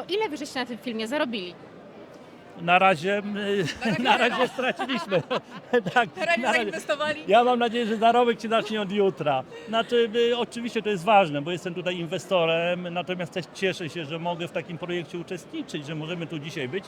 to ile wy żeście na tym filmie zarobili? Na razie, na razie straciliśmy. tak, Na razie zainwestowali. Ja mam nadzieję, że zarobek się zacznie od jutra. Znaczy, oczywiście to jest ważne, bo jestem tutaj inwestorem, natomiast też cieszę się, że mogę w takim projekcie uczestniczyć, że możemy tu dzisiaj być,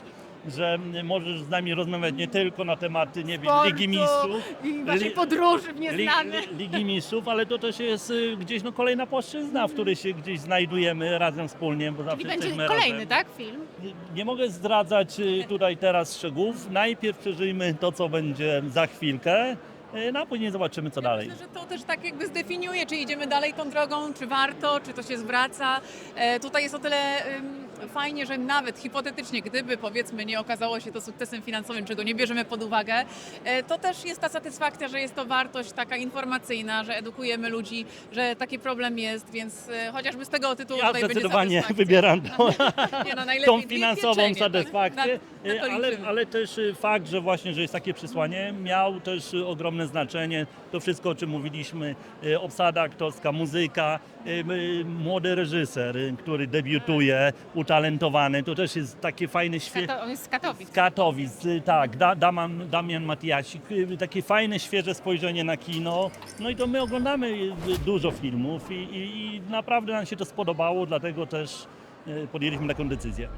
że możesz z nami rozmawiać nie tylko na tematy, nie wiem, Ligi Mistrzów. I waszej podróży w nieznane. li, Ligi Mistrzów, ale to też jest y, gdzieś no, kolejna płaszczyzna, w której się gdzieś znajdujemy razem wspólnie, bo zawsze Czyli będzie kolejny, razem. tak, film? Nie, nie mogę zdradzać y, tutaj teraz szczegółów. Najpierw przeżyjmy to, co będzie za chwilkę, y, no a później zobaczymy, co dalej. Myślę, że to też tak jakby zdefiniuje, czy idziemy dalej tą drogą, czy warto, czy to się zwraca. E, tutaj jest o tyle ym, fajnie, że nawet hipotetycznie, gdyby powiedzmy nie okazało się to sukcesem finansowym, czego nie bierzemy pod uwagę, e, to też jest ta satysfakcja, że jest to wartość taka informacyjna, że edukujemy ludzi, że taki problem jest, więc e, chociażby z tego tytułu Ja tutaj będzie zdecydowanie wybieram Nie, no, tą finansową tak? satysfakcję, Na, na to ale, ale też y, fakt, że właśnie, że jest takie przesłanie, miał też y, ogromne znaczenie. To wszystko, o czym mówiliśmy, y, obsada aktorska, muzyka, młody reżyser, który debiutuje, utalentowany, to też jest takie fajne. Kato, on jest z Katowic. Z Katowic, y, tak, da, Daman, Damian Matiasik, y, takie fajne, świeże spojrzenie na kino. No i to my oglądamy y, dużo filmów i, i, i naprawdę nam się to spodobało, dlatego też y, podjęliśmy taką decyzję.